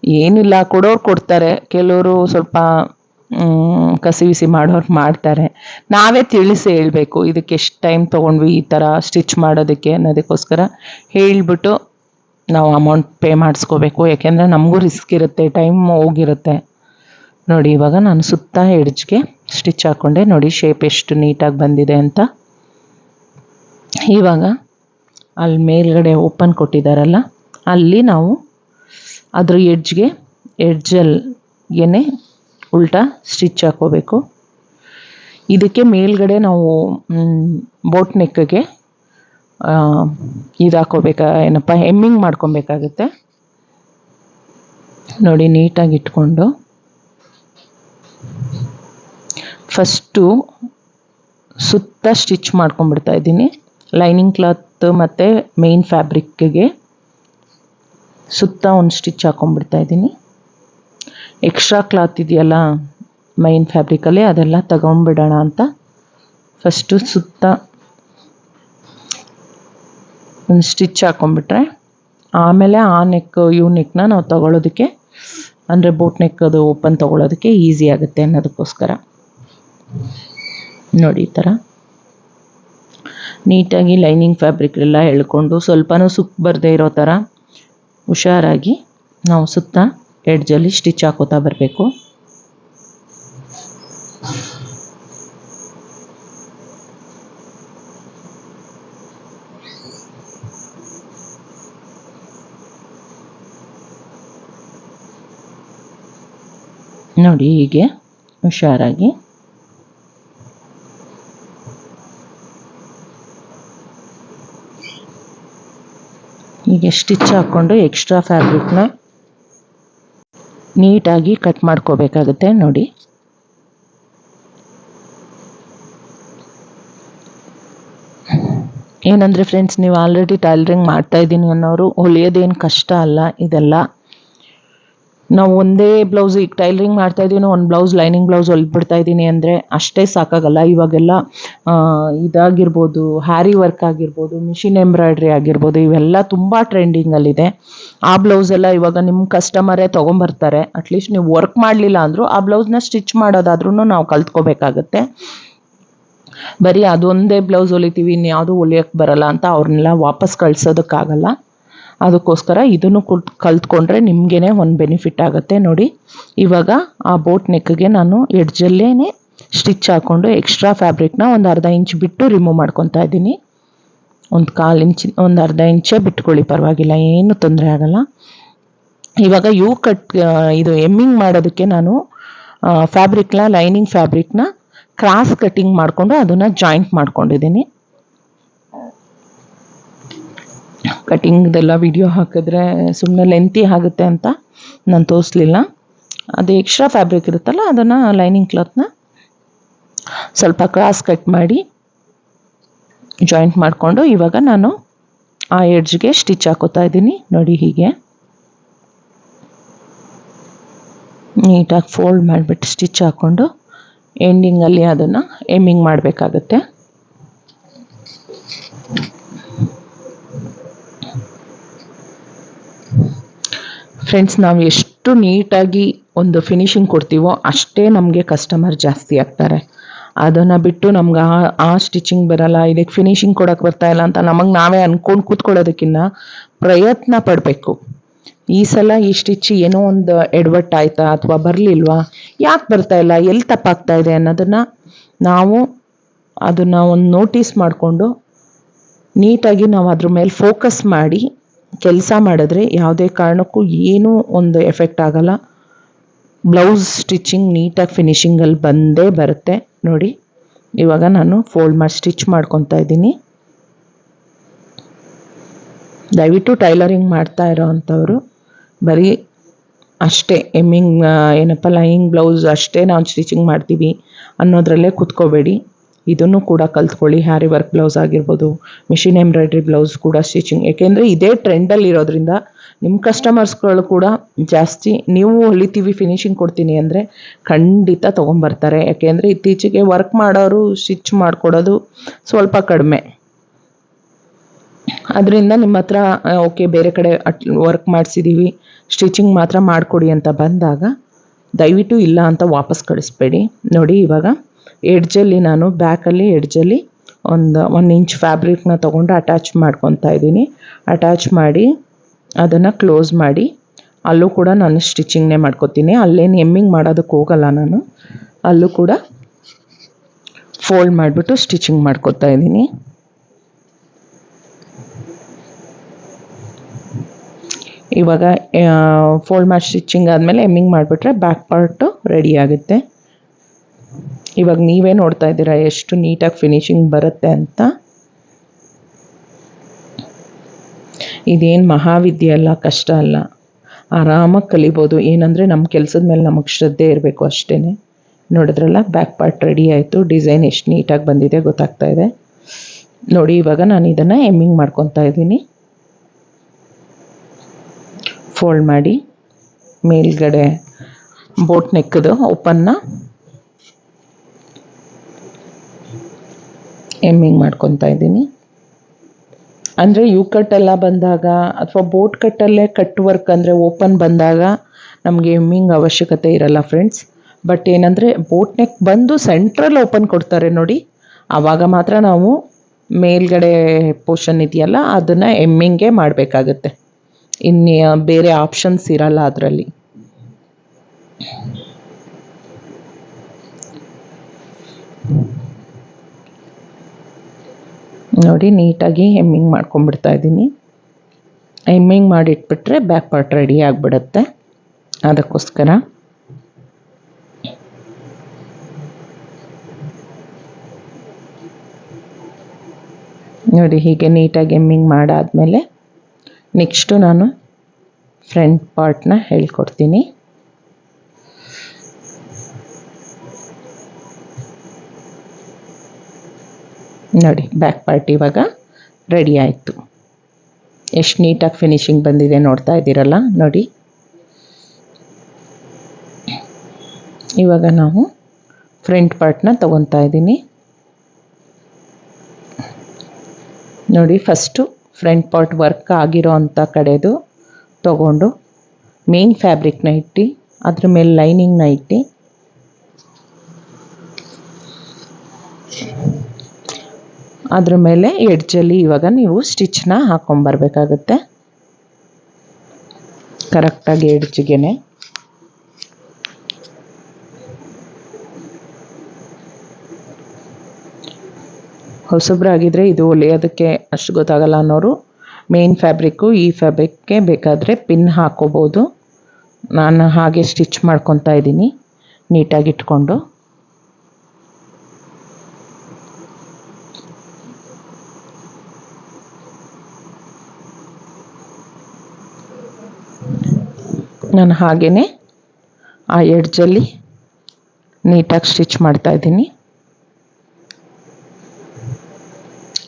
ಏನಿಲ್ಲ, ಕೊಡೋರು ಕೊಡ್ತಾರೆ. ಕೆಲವರು ಸ್ವಲ್ಪ ಕಸಿ ವಿಸಿ ಮಾಡೋರು ಮಾಡ್ತಾರೆ. ನಾವೇ ತಿಳಿಸಿ ಹೇಳಬೇಕು, ಇದಕ್ಕೆ ಎಷ್ಟು ಟೈಮ್ ತೊಗೊಂಡ್ವಿ ಈ ಥರ ಸ್ಟಿಚ್ ಮಾಡೋದಕ್ಕೆ ಅನ್ನೋದಕ್ಕೋಸ್ಕರ ಹೇಳಿಬಿಟ್ಟು ನಾವು ಅಮೌಂಟ್ ಪೇ ಮಾಡಿಸ್ಕೋಬೇಕು. ಯಾಕೆಂದರೆ ನಮಗೂ ರಿಸ್ಕ್ ಇರುತ್ತೆ ಟೈಮ್ ಹೋಗಿರುತ್ತೆ. ನೋಡಿ, ಇವಾಗ ನಾನು ಸುತ್ತ ಎಡ್ಜ್ಗೆ ಸ್ಟಿಚ್ ಹಾಕ್ಕೊಂಡೆ ನೋಡಿ ಶೇಪ್ ಎಷ್ಟು ನೀಟಾಗಿ ಬಂದಿದೆ ಅಂತ. ಇವಾಗ ಅಲ್ಲಿ ಮೇಲ್ಗಡೆ ಓಪನ್ ಕೊಟ್ಟಿದ್ದಾರಲ್ಲ ಅಲ್ಲಿ ನಾವು ಅದ್ರ ಎಡ್ಜ್ಗೆ ಎಡ್ಜಲ್ಗೆ ಉಲ್ಟಾ ಸ್ಟಿಚ್ ಹಾಕೋಬೇಕು ಇದಕ್ಕೆ ಮೇಲ್ಗಡೆ ನಾವು ಬೋಟ್ ನೆಕ್ಗೆ ಇದು ಹಾಕೋಬೇಕ ಏನಪ್ಪ ಹೆಮ್ಮಿಂಗ್ ಮಾಡ್ಕೊಬೇಕಾಗುತ್ತೆ. ನೋಡಿ, ನೀಟಾಗಿ ಇಟ್ಕೊಂಡು. ಫಸ್ಟು ಸುತ್ತ ಸ್ಟಿಚ್ ಮಾಡ್ಕೊಂಡ್ಬಿಡ್ತಾ ಇದ್ದೀನಿ. ಲೈನಿಂಗ್ ಕ್ಲಾತ್ ಮತ್ತು ಮೇನ್ ಫ್ಯಾಬ್ರಿಕ್ಗೆ ಸುತ್ತ ಒಂದು ಸ್ಟಿಚ್ ಹಾಕೊಂಡ್ಬಿಡ್ತಾ ಇದ್ದೀನಿ. ಎಕ್ಸ್ಟ್ರಾ ಕ್ಲಾತ್ ಇದೆಯಲ್ಲ ಮೈನ್ ಫ್ಯಾಬ್ರಿಕಲ್ಲಿ ಅದೆಲ್ಲ ತಗೊಂಬಿಡೋಣ ಅಂತ. ಫಸ್ಟು ಸುತ್ತ ಒಂದು ಸ್ಟಿಚ್ ಹಾಕೊಂಡ್ಬಿಟ್ರೆ, ಆಮೇಲೆ ಆ ನೆಕ್ ಯು ನೆಕ್ನ ನಾವು ತಗೊಳ್ಳೋದಕ್ಕೆ ಅಂದರೆ ಬೋಟ್ ನೆಕ್ ಅದು ಓಪನ್ ತೊಗೊಳೋದಕ್ಕೆ ಈಸಿ ಆಗುತ್ತೆ ಅನ್ನೋದಕ್ಕೋಸ್ಕರ. ನೋಡಿ ಈ ಥರ ನೀಟಾಗಿ ಲೈನಿಂಗ್ ಫ್ಯಾಬ್ರಿಕ್ ಎಲ್ಲ ಎಳ್ಕೊಂಡು ಸ್ವಲ್ಪನೂ ಸುಕ್ ಬರದೇ ಇರೋ ಥರ ಹುಷಾರಾಗಿ ನಾವು ಸುತ್ತ ಎಡ್ಜಲ್ಲಿ ಸ್ಟಿಚ್ ಹಾಕೋತಾ ಬರಬೇಕು. ನೋಡಿ ಹೀಗೆ ಹುಷಾರಾಗಿ. ಹೀಗೆ ಸ್ಟಿಚ್ ಹಾಕ್ಕೊಂಡು ಎಕ್ಸ್ಟ್ರಾ ಫ್ಯಾಬ್ರಿಕ್ನ ನೀಟಾಗಿ ಕಟ್ ಮಾಡ್ಕೋಬೇಕಾಗುತ್ತೆ, ನೋಡಿ. ಏನಂದರೆ ಫ್ರೆಂಡ್ಸ್ ನೀವು ಆಲ್ರೆಡಿ ಟೈಲರಿಂಗ್ ಮಾಡ್ತಾ ಇದ್ದೀನಿ ಅನ್ನೋರು, ಹೊಲಿಯೋದೇನು ಕಷ್ಟ ಅಲ್ಲ, ಇದೆಲ್ಲ. ನಾವು ಒಂದೇ ಬ್ಲೌಸ್ ಈಗ ಟೈಲರಿಂಗ್ ಮಾಡ್ತಾ ಇದ್ದೀನೋ ಒಂದು ಬ್ಲೌಸ್ ಲೈನಿಂಗ್ ಬ್ಲೌಸ್ ಹೊಲ್ಬಿಡ್ತಾ ಇದ್ದೀನಿ ಅಂದರೆ ಅಷ್ಟೇ ಸಾಕಾಗಲ್ಲ. ಇವಾಗೆಲ್ಲ ಇದಾಗಿರ್ಬೋದು ಹ್ಯಾರಿ ವರ್ಕ್ ಆಗಿರ್ಬೋದು ಮಿಷಿನ್ ಎಂಬ್ರಾಯ್ಡ್ರಿ ಆಗಿರ್ಬೋದು, ಇವೆಲ್ಲ ತುಂಬ ಟ್ರೆಂಡಿಂಗಲ್ಲಿದೆ ಆ ಬ್ಲೌಸ್ ಎಲ್ಲ ಇವಾಗ ನಿಮ್ಮ ಕಸ್ಟಮರೇ ತೊಗೊಂಬರ್ತಾರೆ. ಅಟ್ಲೀಸ್ಟ್ ನೀವು ವರ್ಕ್ ಮಾಡಲಿಲ್ಲ ಅಂದರೂ ಆ ಬ್ಲೌಸ್ನ ಸ್ಟಿಚ್ ಮಾಡೋದಾದ್ರೂ ನಾವು ಕಲ್ತ್ಕೋಬೇಕಾಗತ್ತೆ. ಬರೀ ಅದೊಂದೇ ಬ್ಲೌಸ್ ಹೊಲಿತೀವಿ, ಇನ್ಯಾವುದೂ ಹೊಲಿಯೋಕ್ಕೆ ಬರಲ್ಲ ಅಂತ ಅವ್ರನ್ನೆಲ್ಲ ವಾಪಸ್ ಕಳ್ಸೋದಕ್ಕಾಗಲ್ಲ. ಅದಕ್ಕೋಸ್ಕರ ಇದನ್ನು ಕಲ್ತ್ಕೊಂಡ್ರೆ ನಿಮಗೇನೆ ಒಂದು ಬೆನಿಫಿಟ್ ಆಗುತ್ತೆ ನೋಡಿ. ಇವಾಗ ಆ ಬೋಟ್ ನೆಕ್ಗೆ ನಾನು ಎಡ್ಜಲ್ಲೇ ಸ್ಟಿಚ್ ಹಾಕ್ಕೊಂಡು ಎಕ್ಸ್ಟ್ರಾ ಫ್ಯಾಬ್ರಿಕ್ನ ಒಂದು ಅರ್ಧ ಇಂಚ್ ಬಿಟ್ಟು ರಿಮೂವ್ ಮಾಡ್ಕೊತಾ ಇದ್ದೀನಿ. ಒಂದು ಕಾಲು ಇಂಚ್ ಒಂದು ಅರ್ಧ ಇಂಚೇ ಬಿಟ್ಕೊಳ್ಳಿ, ಪರವಾಗಿಲ್ಲ, ಏನು ತೊಂದರೆ ಆಗಲ್ಲ. ಇವಾಗ ಯೂ ಕಟ್ ಇದು ಎಮ್ಮಿಂಗ್ ಮಾಡೋದಕ್ಕೆ ನಾನು ಫ್ಯಾಬ್ರಿಕ್ನ ಲೈನಿಂಗ್ ಫ್ಯಾಬ್ರಿಕ್ನ ಕ್ರಾಸ್ ಕಟ್ಟಿಂಗ್ ಮಾಡಿಕೊಂಡು ಅದನ್ನು ಜಾಯಿಂಟ್ ಮಾಡ್ಕೊಂಡಿದ್ದೀನಿ. ಕಟಿಂಗ್ದೆಲ್ಲ ವಿಡಿಯೋ ಹಾಕಿದ್ರೆ ಸುಮ್ಮನೆ ಲೆಂತಿ ಆಗುತ್ತೆ ಅಂತ ನಾನು ತೋರಿಸ್ಲಿಲ್ಲ. ಅದು ಎಕ್ಸ್ಟ್ರಾ ಫ್ಯಾಬ್ರಿಕ್ ಇರುತ್ತಲ್ಲ, ಅದನ್ನು ಲೈನಿಂಗ್ ಕ್ಲಾತ್ನ ಸ್ವಲ್ಪ ಕ್ರಾಸ್ ಕಟ್ ಮಾಡಿ ಜಾಯಿಂಟ್ ಮಾಡಿಕೊಂಡು ಇವಾಗ ನಾನು ಆ ಎಡ್ಜ್ಗೆ ಸ್ಟಿಚ್ ಹಾಕೋತಾ ಇದ್ದೀನಿ. ನೋಡಿ ಹೀಗೆ. ನೀಟಾಗಿ ಫೋಲ್ಡ್ ಮಾಡಿಬಿಟ್ಟು ಸ್ಟಿಚ್ ಹಾಕ್ಕೊಂಡು ಎಂಡಿಂಗಲ್ಲಿ ಅದನ್ನು ಎಮ್ಮಿಂಗ್ ಮಾಡಬೇಕಾಗತ್ತೆ. ಫ್ರೆಂಡ್ಸ್ ನಾವು ಎಷ್ಟು ನೀಟಾಗಿ ಒಂದು ಫಿನಿಶಿಂಗ್ ಕೊಡ್ತೀವೋ ಅಷ್ಟೇ ನಮಗೆ ಕಸ್ಟಮರ್ ಜಾಸ್ತಿ ಆಗ್ತಾರೆ. ಅದನ್ನು ಬಿಟ್ಟು ನಮ್ಗೆ ಆ ಆ ಸ್ಟಿಚಿಂಗ್ ಬರಲ್ಲ, ಇದಕ್ಕೆ ಫಿನಿಶಿಂಗ್ ಕೊಡೋಕೆ ಬರ್ತಾ ಇಲ್ಲ ಅಂತ ನಮಗೆ ನಾವೇ ಅಂದ್ಕೊಂಡು ಕೂತ್ಕೊಳ್ಳೋದಕ್ಕಿಂತ ಪ್ರಯತ್ನ ಪಡಬೇಕು. ಈ ಸಲ ಈ ಸ್ಟಿಚ್ ಏನೋ ಒಂದು ಎಡವಟ್ಟು ಆಯ್ತಾ ಅಥವಾ ಬರಲಿಲ್ವಾ, ಯಾಕೆ ಬರ್ತಾ ಇಲ್ಲ ಎಲ್ಲಿ ತಪ್ಪಾಗ್ತಾ ಇದೆ ಅನ್ನೋದನ್ನು ನಾವು ಅದನ್ನು ಒಂದು ನೋಟಿಸ್ ಮಾಡಿಕೊಂಡು ನೀಟಾಗಿ ನಾವು ಅದ್ರ ಮೇಲೆ ಫೋಕಸ್ ಮಾಡಿ ಕೆಲಸ ಮಾಡಿದ್ರೆ ಯಾವುದೇ ಕಾರಣಕ್ಕೂ ಏನೂ ಒಂದು ಎಫೆಕ್ಟ್ ಆಗಲ್ಲ. ಬ್ಲೌಸ್ ಸ್ಟಿಚಿಂಗ್ ನೀಟಾಗಿ ಫಿನಿಷಿಂಗಲ್ಲಿ ಬಂದೇ ಬರುತ್ತೆ. ನೋಡಿ, ಇವಾಗ ನಾನು ಫೋಲ್ಡ್ ಮಾಡಿ ಸ್ಟಿಚ್ ಮಾಡ್ಕೊತಾ ಇದ್ದೀನಿ. ದಯವಿಟ್ಟು ಟೈಲರಿಂಗ್ ಮಾಡ್ತಾ ಇರೋ ಅಂಥವ್ರು, ಬರೀ ಅಷ್ಟೇ ಎಮ್ಮಿಂಗ್ ಏನಪ್ಪ ಲೈನಿಂಗ್ ಬ್ಲೌಸ್ ಅಷ್ಟೇ ನಾವು ಸ್ಟಿಚಿಂಗ್ ಮಾಡ್ತೀವಿ ಅನ್ನೋದರಲ್ಲೇ ಕೂತ್ಕೋಬೇಡಿ. ಇದನ್ನು ಕೂಡ ಕಲ್ತ್ಕೊಳ್ಳಿ. ಹ್ಯಾರಿ ವರ್ಕ್ ಬ್ಲೌಸ್ ಆಗಿರ್ಬೋದು ಮಿಷಿನ್ ಎಂಬ್ರಾಯ್ಡ್ರಿ ಬ್ಲೌಸ್ ಕೂಡ ಸ್ಟಿಚಿಂಗ್ ಏಕೆಂದರೆ ಇದೇ ಟ್ರೆಂಡಲ್ಲಿ ಇರೋದ್ರಿಂದ ನಿಮ್ಮ ಕಸ್ಟಮರ್ಸ್ಗಳು ಕೂಡ ಜಾಸ್ತಿ ನೀವು ಹೊಲಿತೀವಿ ಫಿನಿಶಿಂಗ್ ಕೊಡ್ತೀನಿ ಅಂದರೆ ಖಂಡಿತ ತೊಗೊಂಬರ್ತಾರೆ. ಯಾಕೆಂದರೆ ಇತ್ತೀಚೆಗೆ ವರ್ಕ್ ಮಾಡೋರು ಸ್ಟಿಚ್ ಮಾಡಿಕೊಡೋದು ಸ್ವಲ್ಪ ಕಡಿಮೆ. ಅದರಿಂದ ನಿಮ್ಮ ಹತ್ರ ಓಕೆ ಬೇರೆ ಕಡೆ ಅಟ್ ವರ್ಕ್ ಮಾಡಿಸಿದ್ದೀವಿ ಸ್ಟಿಚಿಂಗ್ ಮಾತ್ರ ಮಾಡಿಕೊಡಿ ಅಂತ ಬಂದಾಗ ದಯವಿಟ್ಟು ಇಲ್ಲ ಅಂತ ವಾಪಸ್ ಕಳಿಸ್ಬೇಡಿ. ನೋಡಿ ಇವಾಗ ಎಡ್ಜಲ್ಲಿ ನಾನು ಬ್ಯಾಕಲ್ಲಿ ಎಡ್ಜಲ್ಲಿ ಒಂದು ಒನ್ ಇಂಚ್ ಫ್ಯಾಬ್ರಿಕ್ನ ತೊಗೊಂಡು ಅಟ್ಯಾಚ್ ಮಾಡ್ಕೊತಾ ಇದ್ದೀನಿ. ಅಟ್ಯಾಚ್ ಮಾಡಿ ಅದನ್ನು ಕ್ಲೋಸ್ ಮಾಡಿ ಅಲ್ಲೂ ಕೂಡ ನಾನು ಸ್ಟಿಚಿಂಗ್ನೇ ಮಾಡ್ಕೋತೀನಿ. ಅಲ್ಲೇನು ಎಮ್ಮಿಂಗ್ ಮಾಡೋದಕ್ಕೆ ಹೋಗಲ್ಲ ನಾನು. ಅಲ್ಲೂ ಕೂಡ ಫೋಲ್ಡ್ ಮಾಡಿಬಿಟ್ಟು ಸ್ಟಿಚಿಂಗ್ ಮಾಡ್ಕೊತಾ ಇದ್ದೀನಿ. ಇವಾಗ ಫೋಲ್ಡ್ ಮಾಡಿ ಸ್ಟಿಚಿಂಗ್ ಆದಮೇಲೆ ಎಮ್ಮಿಂಗ್ ಮಾಡಿಬಿಟ್ರೆ ಬ್ಯಾಕ್ ಪಾರ್ಟು ರೆಡಿ ಆಗುತ್ತೆ. ಇವಾಗ ನೀವೇ ನೋಡ್ತಾ ಇದ್ದೀರಾ ಎಷ್ಟು ನೀಟಾಗಿ ಫಿನಿಶಿಂಗ್ ಬರುತ್ತೆ ಅಂತ? ಇದೇನು ಮಹಾವಿದ್ಯೆ ಅಲ್ಲ, ಕಷ್ಟ ಅಲ್ಲ. ಆರಾಮಾಗಿ ಕಲಿಬೋದು. ಏನಂದರೆ ನಮ್ಮ ಕೆಲಸದ ಮೇಲೆ ನಮಗೆ ಶ್ರದ್ಧೆ ಇರಬೇಕು ಅಷ್ಟೇ ನೋಡಿದ್ರಲ್ಲ ಬ್ಯಾಕ್ ಪಾರ್ಟ್ ರೆಡಿ ಆಯಿತು. ಡಿಸೈನ್ ಎಷ್ಟು ನೀಟಾಗಿ ಬಂದಿದೆ ಗೊತ್ತಾಗ್ತಾ ಇದೆ. ನೋಡಿ, ಇವಾಗ ನಾನು ಇದನ್ನು ಎಮ್ಮಿಂಗ್ ಮಾಡ್ಕೊತಾ ಇದ್ದೀನಿ. ಫೋಲ್ಡ್ ಮಾಡಿ ಮೇಲ್ಗಡೆ ಬೋಟ್ ನೆಕ್ಕದು ಓಪನ್ನ ಎಮ್ಮಿಂಗ್ ಮಾಡ್ಕೊತಾ ಇದ್ದೀನಿ. ಅಂದರೆ ಯು ಕಟ್ ಎಲ್ಲ ಬಂದಾಗ ಅಥವಾ ಬೋಟ್ ಕಟ್ಟಲ್ಲೇ ಕಟ್ ವರ್ಕ್ ಅಂದರೆ ಓಪನ್ ಬಂದಾಗ ನಮಗೆ ಎಮ್ಮಿಂಗ್ ಅವಶ್ಯಕತೆ ಇರಲ್ಲ ಫ್ರೆಂಡ್ಸ್ ಬಟ್ ಏನಂದರೆ ಬೋಟ್ ನೆಕ್ ಬಂದು ಸೆಂಟ್ರಲ್ ಓಪನ್ ಕೊಡ್ತಾರೆ ನೋಡಿ. ಆವಾಗ ಮಾತ್ರ ನಾವು ಮೇಲ್ಗಡೆ ಪೋರ್ಷನ್ ಇದೆಯಲ್ಲ ಅದನ್ನು ಎಮ್ಮಿಂಗೇ ಮಾಡಬೇಕಾಗತ್ತೆ. ಇನ್ನು ಬೇರೆ ಆಪ್ಷನ್ಸ್ ಇರಲ್ಲ ಅದರಲ್ಲಿ. ನೋಡಿ, ನೀಟಾಗಿ ಹೆಮ್ಮಿಂಗ್ ಮಾಡ್ಕೊಂಡ್ಬಿಡ್ತಾ ಇದ್ದೀನಿ. ಹೆಮ್ಮಿಂಗ್ ಮಾಡಿಟ್ಬಿಟ್ರೆ ಬ್ಯಾಕ್ ಪಾರ್ಟ್ ರೆಡಿ ಆಗಿಬಿಡುತ್ತೆ. ಅದಕ್ಕೋಸ್ಕರ. ನೋಡಿ, ಹೀಗೆ ನೀಟಾಗಿ ಹೆಮ್ಮಿಂಗ್ ಮಾಡಾದಮೇಲೆ ನೆಕ್ಸ್ಟು ನಾನು ಫ್ರಂಟ್ ಪಾರ್ಟ್ನ ಹೇಳ್ಕೊಡ್ತೀನಿ. ನೋಡಿ ಬ್ಯಾಕ್ ಪಾರ್ಟ್ ಇವಾಗ ರೆಡಿ ಆಯಿತು. ಎಷ್ಟು ನೀಟಾಗಿ ಫಿನಿಶಿಂಗ್ ಬಂದಿದೆ ನೋಡ್ತಾ ಇದ್ದೀರಲ್ಲ, ನೋಡಿ. ಇವಾಗ ನಾವು ಫ್ರಂಟ್ ಪಾರ್ಟ್ನ ತಗೊತಾ ಇದ್ದೀನಿ. ನೋಡಿ ಫಸ್ಟು ಫ್ರಂಟ್ ಪಾರ್ಟ್ ವರ್ಕ್ ಆಗಿರೋ ಅಂಥ ಕಡೆದು ತಗೊಂಡು ಮೇನ್ ಫ್ಯಾಬ್ರಿಕ್ನ ಇಟ್ಟು, ಅದ್ರ ಮೇಲೆ ಲೈನಿಂಗ್ನ ಇಟ್ಟು ಅದ್ರ ಮೇಲೆ ಎಡ್ಜಲ್ಲಿ ಇವಾಗ ನೀವು ಸ್ಟಿಚ್ನ ಹಾಕ್ಕೊಂಬರ್ಬೇಕಾಗತ್ತೆ ಕರೆಕ್ಟಾಗಿ ಎಡ್ಜ್ಗೆನೆ ಹೊಸಬ್ರಾಗಿದ್ದರೆ ಇದು ಹೊಲಿಯೋದಕ್ಕೆ ಅಷ್ಟು ಗೊತ್ತಾಗಲ್ಲ ಅನ್ನೋರು ಮೇನ್ ಫ್ಯಾಬ್ರಿಕ್ಕು ಈ ಫ್ಯಾಬ್ರಿಕ್ಗೆ ಬೇಕಾದರೆ ಪಿನ್ ಹಾಕೋಬೋದು. ನಾನು ಹಾಗೆ ಸ್ಟಿಚ್ ಮಾಡ್ಕೊತಾ ಇದ್ದೀನಿ, ನೀಟಾಗಿ ಇಟ್ಕೊಂಡು. ನಾನು ಹಾಗೇ ಆ ಎಡ್ಜಲ್ಲಿ ನೀಟಾಗಿ ಸ್ಟಿಚ್ ಮಾಡ್ತಾ ಇದ್ದೀನಿ.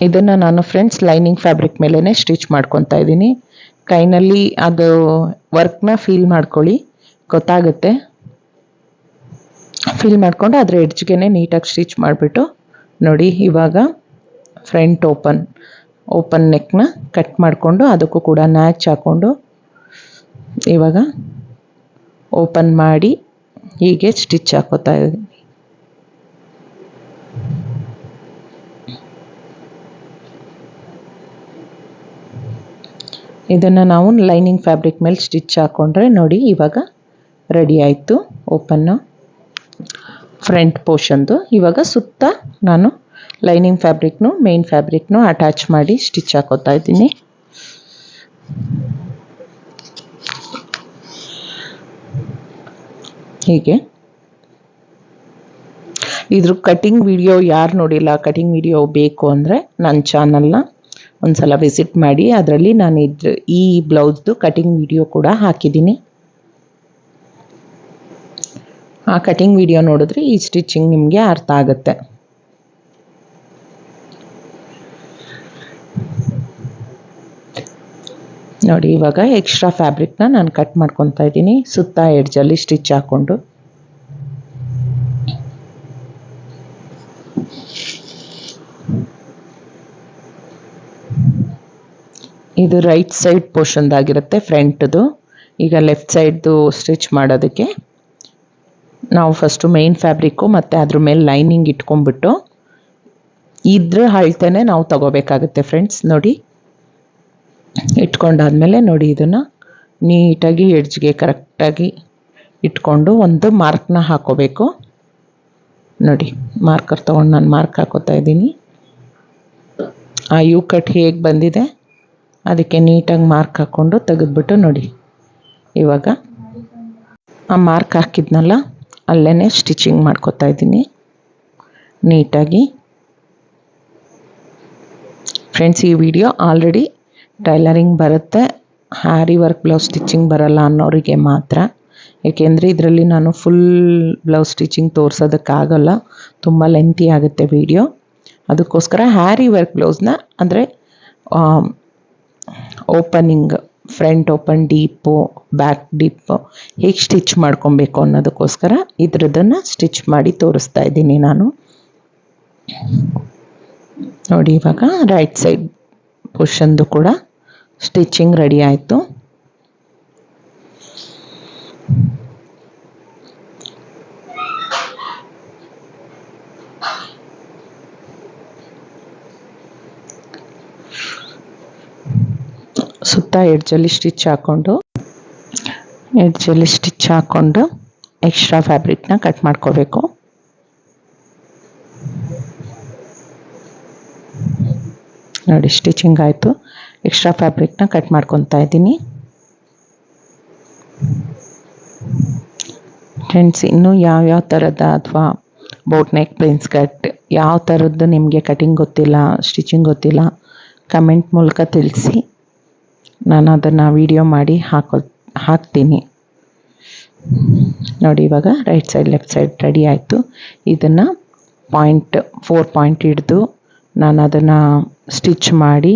ಇದನ್ನು ನಾನು ಫ್ರೆಂಡ್ಸ್ ಲೈನಿಂಗ್ ಫ್ಯಾಬ್ರಿಕ್ ಮೇಲೇ ಸ್ಟಿಚ್ ಮಾಡ್ಕೊತಾ ಇದ್ದೀನಿ. ಕೈನಲ್ಲಿ ಅದು ವರ್ಕ್ನ ಫೀಲ್ ಮಾಡ್ಕೊಳ್ಳಿ, ಗೊತ್ತಾಗುತ್ತೆ. ಫೀಲ್ ಮಾಡಿಕೊಂಡು ಅದರ ಎಡ್ಜ್ಗೆ ನೀಟಾಗಿ ಸ್ಟಿಚ್ ಮಾಡಿಬಿಟ್ಟು ನೋಡಿ, ಇವಾಗ ಫ್ರಂಟ್ ಓಪನ್ ಓಪನ್ ನೆಕ್ನ ಕಟ್ ಮಾಡಿಕೊಂಡು ಅದಕ್ಕೂ ಕೂಡ ನ್ಯಾಚ್ ಹಾಕ್ಕೊಂಡು ಇವಾಗ ಓಪನ್ ಮಾಡಿ ಹೀಗೆ ಸ್ಟಿಚ್ ಹಾಕೋತಾ ಇದ್ದೀನಿ. ಇದನ್ನು ನಾವು ಲೈನಿಂಗ್ ಫ್ಯಾಬ್ರಿಕ್ ಮೇಲೆ ಸ್ಟಿಚ್ ಹಾಕ್ಕೊಂಡ್ರೆ ನೋಡಿ ಇವಾಗ ರೆಡಿ ಆಯಿತು ಓಪನ್ನು. ಫ್ರಂಟ್ ಪೋರ್ಷನ್ದು. ಇವಾಗ ಸುತ್ತ ನಾನು ಲೈನಿಂಗ್ ಫ್ಯಾಬ್ರಿಕ್ನು, ಮೇನ್ ಫ್ಯಾಬ್ರಿಕ್ನು ಅಟ್ಯಾಚ್ ಮಾಡಿ ಸ್ಟಿಚ್ ಹಾಕೋತಾ ಇದ್ದೀನಿ. ಹೀಗೆ. ಇದ್ರ ಕಟಿಂಗ್ ವಿಡಿಯೋ ಯಾರು ನೋಡಿಲ್ಲ? ಕಟಿಂಗ್ ವಿಡಿಯೋ ಬೇಕು ಅಂದರೆ ನನ್ನ ಚಾನಲ್ನ ಒಂದು ಸಲ ವಿಸಿಟ್ ಮಾಡಿ. ಅದರಲ್ಲಿ ನಾನು ಇದ್ರ ಈ ಬ್ಲೌಸ್ದು ಕಟಿಂಗ್ ವಿಡಿಯೋ ಕೂಡ ಹಾಕಿದ್ದೀನಿ. ಆ ಕಟಿಂಗ್ ವಿಡಿಯೋ ನೋಡಿದ್ರೆ ಈ ಸ್ಟಿಚಿಂಗ್ ನಿಮಗೆ ಅರ್ಥ ಆಗುತ್ತೆ. ನೋಡಿ, ಇವಾಗ ಎಕ್ಸ್ಟ್ರಾ ಫ್ಯಾಬ್ರಿಕ್ನ ನಾನು ಕಟ್ ಮಾಡ್ಕೊತಾ ಇದ್ದೀನಿ. ಸುತ್ತ ಎಡ್ಜಲ್ಲಿ ಸ್ಟಿಚ್ ಹಾಕ್ಕೊಂಡು ಇದು ರೈಟ್ ಸೈಡ್ ಪೋರ್ಷನ್ದಾಗಿರುತ್ತೆ ಫ್ರಂಟ್ದು ಈಗ ಲೆಫ್ಟ್ ಸೈಡ್ದು ಸ್ಟಿಚ್ ಮಾಡೋದಕ್ಕೆ ನಾವು ಫಸ್ಟು ಮೇನ್ ಫ್ಯಾಬ್ರಿಕ್ಕು ಮತ್ತು ಅದ್ರ ಮೇಲೆ ಲೈನಿಂಗ್ ಇಟ್ಕೊಂಡ್ಬಿಟ್ಟು ಇದ್ರ ಅಳ್ತೆನೆ ನಾವು ತಗೋಬೇಕಾಗುತ್ತೆ ಫ್ರೆಂಡ್ಸ್ ನೋಡಿ ಇಟ್ಕೊಂಡಾದ್ಮೇಲೆ ನೋಡಿ ಇದನ್ನು ನೀಟಾಗಿ ಎಡ್ಜ್ಗೆ ಕರೆಕ್ಟಾಗಿ ಇಟ್ಕೊಂಡು ಒಂದು ಮಾರ್ಕ್ನ ಹಾಕೋಬೇಕು. ನೋಡಿ, ಮಾರ್ಕರ್ ತೊಗೊಂಡು ನಾನು ಮಾರ್ಕ್ ಹಾಕೋತಾ ಇದ್ದೀನಿ. ಆ ಯು ಕಟ್ ಹೇಗೆ ಬಂದಿದೆ, ಅದಕ್ಕೆ ನೀಟಾಗಿ ಮಾರ್ಕ್ ಹಾಕ್ಕೊಂಡು ತೆಗೆದ್ಬಿಟ್ಟು ನೋಡಿ. ಇವಾಗ ಆ ಮಾರ್ಕ್ ಹಾಕಿದ್ನಲ್ಲ ಅಲ್ಲೇ ಸ್ಟಿಚಿಂಗ್ ಮಾಡ್ಕೋತಾ ಇದ್ದೀನಿ. ನೀಟಾಗಿ. ಫ್ರೆಂಡ್ಸ್, ಈ ವಿಡಿಯೋ ಆಲ್ರೆಡಿ ಟೈಲರಿಂಗ್ ಬರುತ್ತೆ. ಹ್ಯಾರಿ ವರ್ಕ್ ಬ್ಲೌಸ್ ಸ್ಟಿಚಿಂಗ್ ಬರಲ್ಲ ಅನ್ನೋರಿಗೆ ಮಾತ್ರ. ಏಕೆಂದರೆ ಇದರಲ್ಲಿ ನಾನು ಫುಲ್ ಬ್ಲೌಸ್ ಸ್ಟಿಚಿಂಗ್ ತೋರಿಸೋದಕ್ಕಾಗಲ್ಲ. ತುಂಬ ಲೆಂತಿ ಆಗುತ್ತೆ ವಿಡಿಯೋ ಅದಕ್ಕೋಸ್ಕರ ಹ್ಯಾರಿ ವರ್ಕ್ ಬ್ಲೌಸ್ನ ಅಂದರೆ opening front open deep back deep ಹೇಗೆ ಸ್ಟಿಚ್ ಮಾಡ್ಕೊಬೇಕು ಅನ್ನೋದಕ್ಕೋಸ್ಕರ ಇದ್ರದನ್ನು ಸ್ಟಿಚ್ ಮಾಡಿ ತೋರಿಸ್ತಾ ಇದ್ದೀನಿ ನಾನು. ನೋಡಿ ಇವಾಗ ರೈಟ್ ಸೈಡ್ ಪೋರ್ಷನ್ದು ಕೂಡ. ಸ್ಟಿಚಿಂಗ್ ರೆಡಿ ಆಯಿತು. ಸುತ್ತ ಎಡ್ಜಲ್ಲಿ ಸ್ಟಿಚ್ ಹಾಕ್ಕೊಂಡು ಎಡ್ಜಲ್ಲಿ ಸ್ಟಿಚ್ ಹಾಕ್ಕೊಂಡು ಎಕ್ಸ್ಟ್ರಾ ಫ್ಯಾಬ್ರಿಕ್ನ ಕಟ್ ಮಾಡ್ಕೋಬೇಕು. ನೋಡಿ, ಸ್ಟಿಚಿಂಗ್ ಆಯಿತು. ಎಕ್ಸ್ಟ್ರಾ ಫ್ಯಾಬ್ರಿಕ್ನ ಕಟ್ ಮಾಡ್ಕೊತಾ ಇದ್ದೀನಿ. ಫ್ರೆಂಡ್ಸ್ ಇನ್ನೂ ಯಾವ್ಯಾವ ಥರದ ಅಥವಾ ಬೋಟ್ ನೆಕ್ ಪ್ಲೇನ್ ಕಟ್ ಯಾವ ಥರದ್ದು ನಿಮಗೆ ಕಟಿಂಗ್ ಗೊತ್ತಿಲ್ಲ ಸ್ಟಿಚಿಂಗ್ ಗೊತ್ತಿಲ್ಲ ಕಮೆಂಟ್ ಮೂಲಕ ತಿಳಿಸಿ. ನಾನು ಅದನ್ನು ವಿಡಿಯೋ ಮಾಡಿ ಹಾಕೋ, ಹಾಕ್ತೀನಿ. ನೋಡಿ ಇವಾಗ right side left side ready ಆಯಿತು. ಇದನ್ನು ಪಾಯಿಂಟ್ ಫೋರ್ ಪಾಯಿಂಟ್ ಹಿಡಿದು ನಾನು ಅದನ್ನು ಸ್ಟಿಚ್ ಮಾಡಿ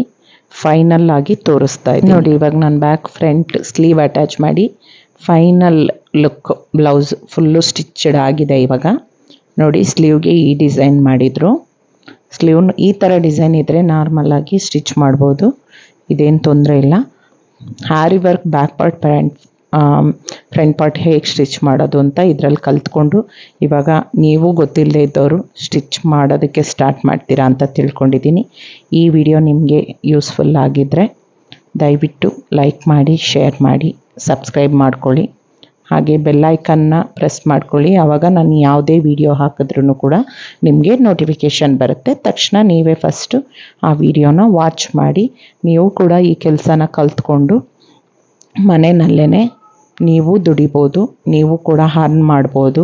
ಫೈನಲ್ ಆಗಿ ತೋರಿಸ್ತಾ ಇದ್ದೀನಿ. ನೋಡಿ, ಇವಾಗ ನಾನು ಬ್ಯಾಕ್ ಫ್ರಂಟ್ ಸ್ಲೀವ್ ಅಟ್ಯಾಚ್ ಮಾಡಿ final look blouse full stitched ಆಗಿದೆ ಇವಾಗ. ನೋಡಿ ಸ್ಲೀವ್ಗೆ ಈ ಡಿಸೈನ್ ಮಾಡಿದರು. ಸ್ಲೀವ್ ಈ ಥರ ಡಿಸೈನ್ ಇದ್ದರೆ ನಾರ್ಮಲಾಗಿ ಸ್ಟಿಚ್ ಮಾಡ್ಬೋದು. ಇದೇನು ತೊಂದರೆ ಇಲ್ಲ. Harry work back part pant front part ಹೇಗೆ ಸ್ಟಿಚ್ ಮಾಡೋದು ಅಂತ ಇದರಲ್ಲಿ ಕಲ್ತ್ಕೊಂಡು ಇವಾಗ ನೀವು ಗೊತ್ತಿಲ್ಲದೆ ಇದ್ದವರು ಸ್ಟಿಚ್ ಮಾಡೋದಕ್ಕೆ ಸ್ಟಾರ್ಟ್ ಮಾಡ್ತೀರಾ ಅಂತ ತಿಳ್ಕೊಂಡಿದ್ದೀನಿ. ಈ ವಿಡಿಯೋ ನಿಮಗೆ ಯೂಸ್ಫುಲ್ ಆಗಿದ್ದರೆ ದಯವಿಟ್ಟು ಲೈಕ್ ಮಾಡಿ ಶೇರ್ ಮಾಡಿ ಸಬ್ಸ್ಕ್ರೈಬ್ ಮಾಡ್ಕೊಳ್ಳಿ. ಹಾಗೆ ಬೆಲ್ಲೈಕನ್ನ ಪ್ರೆಸ್ ಮಾಡ್ಕೊಳ್ಳಿ. ಆವಾಗ ನಾನು ಯಾವುದೇ ವಿಡಿಯೋ ಹಾಕಿದ್ರೂ ಕೂಡ ನಿಮಗೆ ನೋಟಿಫಿಕೇಷನ್ ಬರುತ್ತೆ. ತಕ್ಷಣ ನೀವೇ ಫಸ್ಟು ಆ ವಿಡಿಯೋನ ವಾಚ್ ಮಾಡಿ. ನೀವು ಕೂಡ ಈ ಕೆಲಸನ ಕಲ್ತ್ಕೊಂಡು ಮನೆಯಲ್ಲೇ ನೀವು ದುಡಿಬೋದು, ನೀವು ಕೂಡ ಹರ್ನ್ ಮಾಡ್ಬೋದು.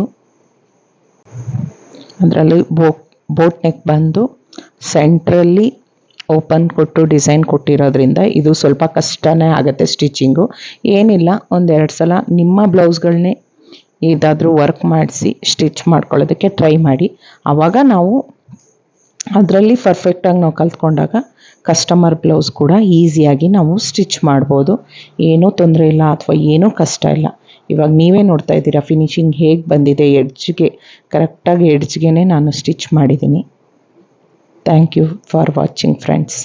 ಅದರಲ್ಲಿ ಬೋ ಬೋಟ್ ನೆಕ್ ಬಂದು ಸೆಂಟ್ರಲ್ಲಿ ಓಪನ್ ಕೊಟ್ಟು ಡಿಸೈನ್ ಕೊಟ್ಟಿರೋದ್ರಿಂದ ಇದು ಸ್ವಲ್ಪ ಕಷ್ಟನೇ ಆಗುತ್ತೆ ಸ್ಟಿಚಿಂಗು. ಏನಿಲ್ಲ, ಒಂದೆರಡು ಸಲ ನಿಮ್ಮ ಬ್ಲೌಸ್ಗಳನ್ನೇ ಇದಾದರೂ ವರ್ಕ್ ಮಾಡಿಸಿ ಸ್ಟಿಚ್ ಮಾಡ್ಕೊಳ್ಳೋದಕ್ಕೆ ಟ್ರೈ ಮಾಡಿ. ಆವಾಗ ನಾವು ಅದರಲ್ಲಿ ಪರ್ಫೆಕ್ಟಾಗಿ ನಾವು ಕಲ್ತ್ಕೊಂಡಾಗ ಕಸ್ಟಮರ್ ಬ್ಲೌಸ್ ಕೂಡ ಈಸಿಯಾಗಿ ನಾವು ಸ್ಟಿಚ್ ಮಾಡ್ಬೋದು. ಏನೂ ತೊಂದರೆ ಇಲ್ಲ ಅಥವಾ ಏನೂ ಕಷ್ಟ ಇಲ್ಲ. ಇವಾಗ ನೀವೇ ನೋಡ್ತಾ ಇದ್ದೀರಾ ಫಿನಿಶಿಂಗ್ ಹೇಗೆ ಬಂದಿದೆ, ಎಡ್ಜ್ಗೆ ಕರೆಕ್ಟಾಗಿ ಎಡ್ಜ್ಗೆ ನಾನು ಸ್ಟಿಚ್ ಮಾಡಿದ್ದೀನಿ. Thank you for watching friends